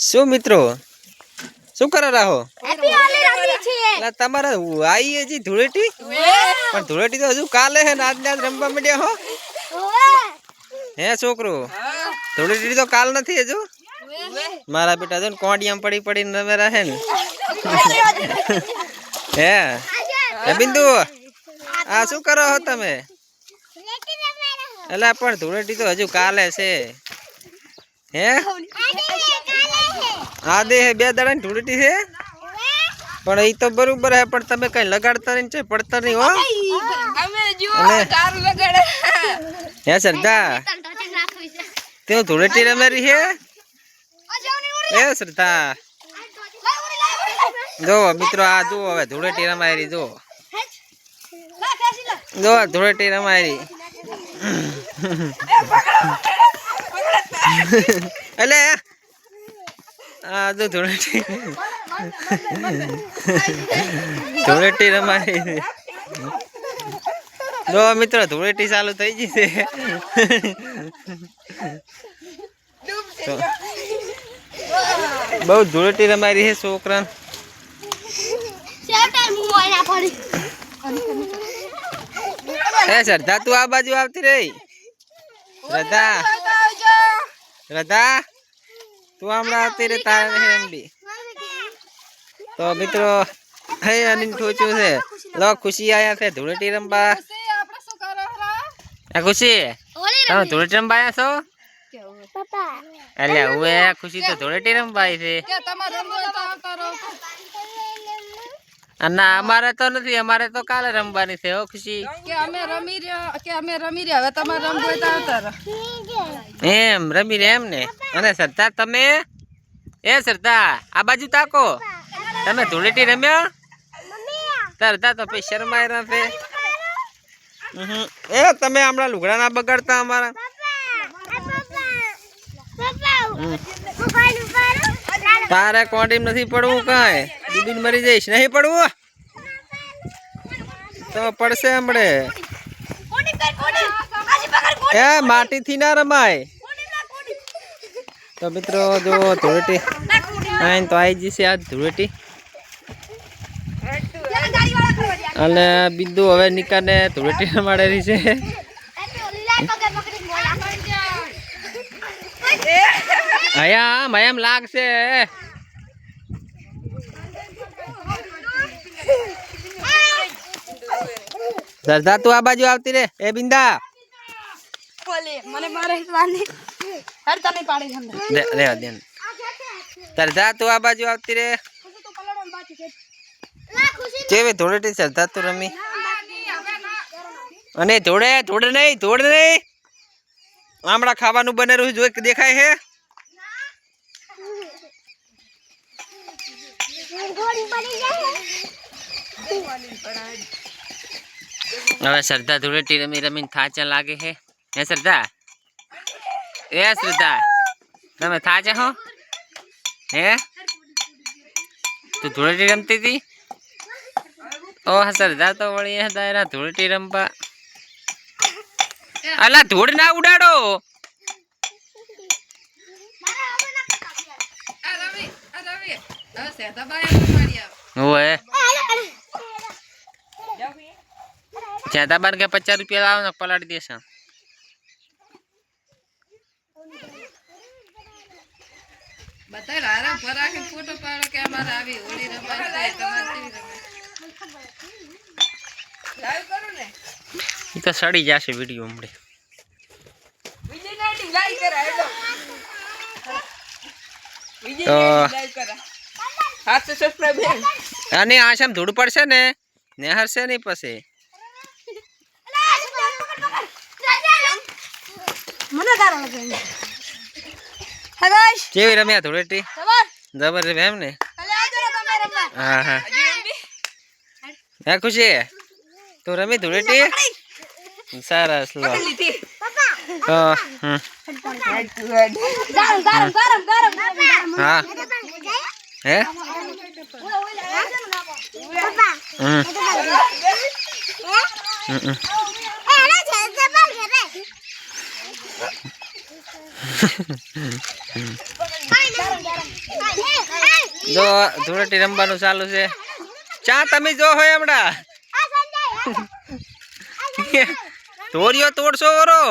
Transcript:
શું મિત્રો? શું કરો રાહો? તમારે આવી હજી ધૂળેટી? પણ ધૂળેટી તો હજુ કાલે હે ને આજ ને આજ રમવા માંડ્યા હો. હે. છોકરો? ધૂળેટી તો કાલ નથી હજુ? મારા બેટા જો ને કોડિયામાં પડી પડીને રમે રહે ને. હે. હે. બિંદુ? આ શું કરો છો તમે? એટલે પણ ધૂળેટી તો હજુ કાલે છે. હે? આ દે હે, બે દાડા ની ધૂળેટી છે પણ એ તો બરોબર હે, પણ તમે કઈ લગાડતા નહીં છે પડતા નહીં, હો? અમે જો કાર લગાડે હે શ્રદ્ધા તે ધૂળેટી રમેરી છે એ શ્રદ્ધા જો. મિત્રો, આ જુઓ હવે, ધૂળેટી રમાયરી જો જો ધૂળેટી રમાયેરી. એટલે આ તો ધૂળેટી. ધૂળેટી રમાય જો મિત્રો, ધૂળેટી ચાલુ થઈ ગઈ છે. બહુ ધૂળેટી રમારી છે છોકરા એ શ્રદ્ધા, તું આ બાજુ આવતી રહી. શ્રદ્ધા. શ્રદ્ધા તું હમણાં આવતી રે તારે એમ બી. તો મિત્રો, હે અનિલ ઠોચ્યું છે. લો, ખુશી આયા છે, ધૂળેટી રમવા. આ ખુશી, તમે ધૂળેટી રમવા આયા છો? એટલે હું એ ખુશી તો ધૂળેટી રમવા આવી છે. ના, અમારે તો નથી, અમારે તો કાલે રમવાની છે, હો ખુશી. કે અમે રમી રહ્યા, કે અમે રમી રહ્યા, હવે તમારે રમવું હોય તો આવતા એમ, રમી રે એમ ને. અને શ્રદ્ધા તમે? એ શ્રદ્ધા આ બાજુ તાકો. તમે ધૂળેટી રમ્યો? શ્રદ્ધા તો પછી શરમાય રહે. એ તમે હમણાં લુગડા ના બગાડતા અમારા. તારે કોન્ટીમ નથી પડવું કાંઈ? દીદી મરી જઈશ. નહીં પડવું? તો પડશે હમણે. એ માટી થી ના રમાય. તો મિત્રો જો ધૂળેટી આઈ તો આવી જશે આ ધૂળેટી. અને બિંદુ હવે નિકાને ધૂળેટી રમાડેલી છે. હયા આમ લાગશે. સરદાર, તું આ બાજુ આવતી રે. એ બિંદા. મને મારે હિતવાની હર તને પાડી અંદર રે રેવા દે ને. સરદાર તું આ બાજુ આવતી રે કેવી ધૂળેટી સરદાર તું રમી અને ધોળે ધોળે નહીં ધોળે નહીં આમળા ખાવાનું બનેલું જોઈ કે દેખાય છે હવે શ્રદ્ધા ધૂળેટી રમી રમીને થાચા લાગે છે હે શ્રદ્ધા એ શ્રદ્ધા તમે થાચા હો? હે? તું ધૂળેટી રમતી હતી ઓ હા શ્રદ્ધા તો વળી હતા એના ધૂળેટી રમવા. અલા ધૂળ ના ઉડાડો! આ રવિ આ રવિ હવે સેતા બાય પાડી આવ ઓએ જ્યાં બાર કે પચાસ રૂપિયા લાવો ને પલાડી દેશે. બધા ભરા કે ફોટો પાડો કે અમારે આવી હોળી રમાય તમારે કેવી તો સડી જશે વીડિયો હમણે. વિજય તો- અને આશામ ધૂળ પડશે ને? ને હરશે નહીં પછી? મને તારા લગાવી હા ગાઈસ કેવી રમ્યા ધૂળેટી જબર છે એમ ને? ને તમે હા હા. ખુશી? તું રમી ધૂળેટી સરસ લો. હા હે. હમ. હમ, હમ. જો ધૂળેટી રમવાનું ચાલુ છે. ચા તમે જો હોય હમણાં. ધોરિયો તોડશો ઓરો.